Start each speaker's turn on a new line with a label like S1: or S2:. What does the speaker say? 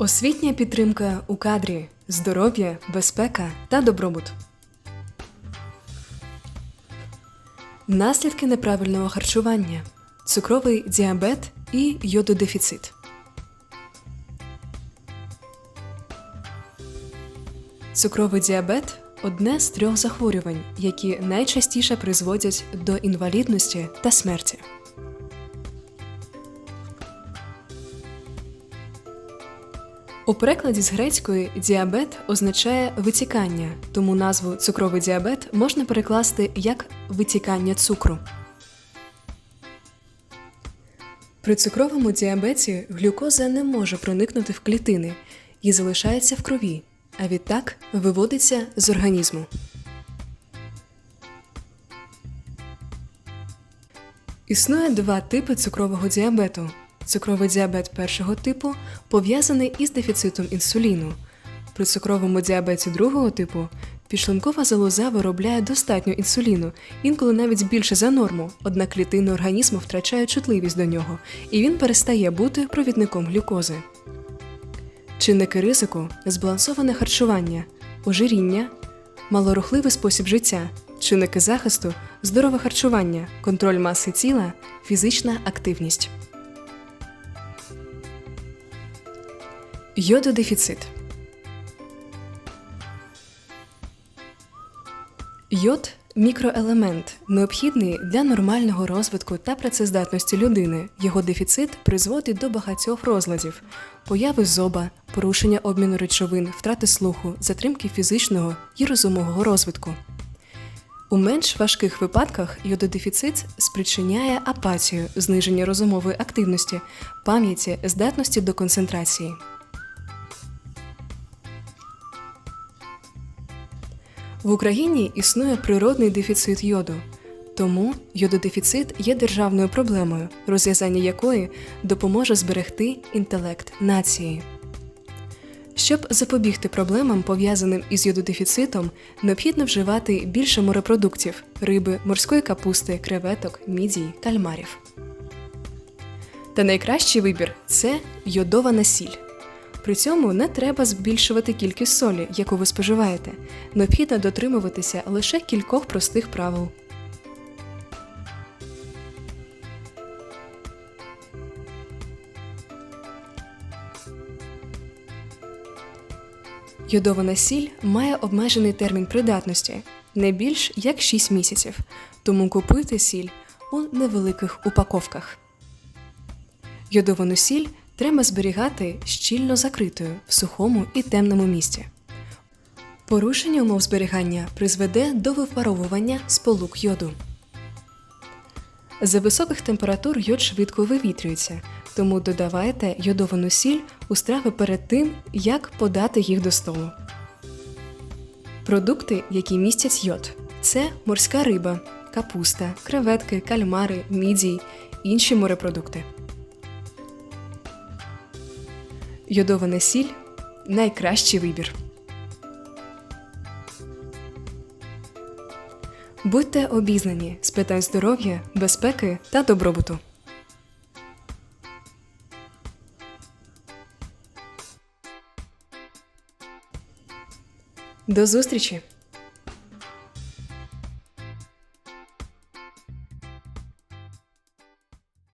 S1: Освітня підтримка у кадрі, здоров'я, безпека та добробут. Наслідки неправильного харчування, цукровий діабет і йододефіцит. Цукровий діабет одне з трьох захворювань, які найчастіше призводять до інвалідності та смерті. У перекладі з грецької діабет означає витікання, тому назву цукровий діабет можна перекласти як витікання цукру. При цукровому діабеті глюкоза не може проникнути в клітини і залишається в крові, а відтак виводиться з організму. Існує два типи цукрового діабету. Цукровий діабет першого типу пов'язаний із дефіцитом інсуліну. При цукровому діабеті другого типу підшлункова залоза виробляє достатньо інсуліну, інколи навіть більше за норму, однак клітини організму втрачають чутливість до нього, і він перестає бути провідником глюкози. Чинники ризику збалансоване харчування, ожиріння, малорухливий спосіб життя, чинники захисту, здорове харчування, контроль маси тіла, фізична активність. Йододефіцит. Йод мікроелемент, необхідний для нормального розвитку та працездатності людини. Його дефіцит призводить до багатьох розладів: появи зоба, порушення обміну речовин, втрати слуху, затримки фізичного і розумового розвитку. У менш важких випадках йододефіцит спричиняє апатію, зниження розумової активності, пам'яті, здатності до концентрації. В Україні існує природний дефіцит йоду, тому йододефіцит є державною проблемою, розв'язання якої допоможе зберегти інтелект нації. Щоб запобігти проблемам, пов'язаним із йододефіцитом, необхідно вживати більше морепродуктів риби, морської капусти, креветок, мідій, кальмарів. Та найкращий вибір це йодована сіль. При цьому не треба збільшувати кількість солі, яку ви споживаєте. Необхідно дотримуватися лише кількох простих правил. Йодована сіль має обмежений термін придатності не більш як 6 місяців, тому купуйте сіль у невеликих упаковках. Йодовану сіль треба зберігати щільно закритою в сухому і темному місці. Порушення умов зберігання призведе до випаровування сполук йоду. За високих температур йод швидко вивітрюється, тому додавайте йодовану сіль у страви перед тим, як подати їх до столу. Продукти, які містять йод, це морська риба, капуста, креветки, кальмари, мідій, інші морепродукти. Йодована сіль найкращий вибір. Будьте обізнані з питань здоров'я, безпеки та добробуту. До зустрічі!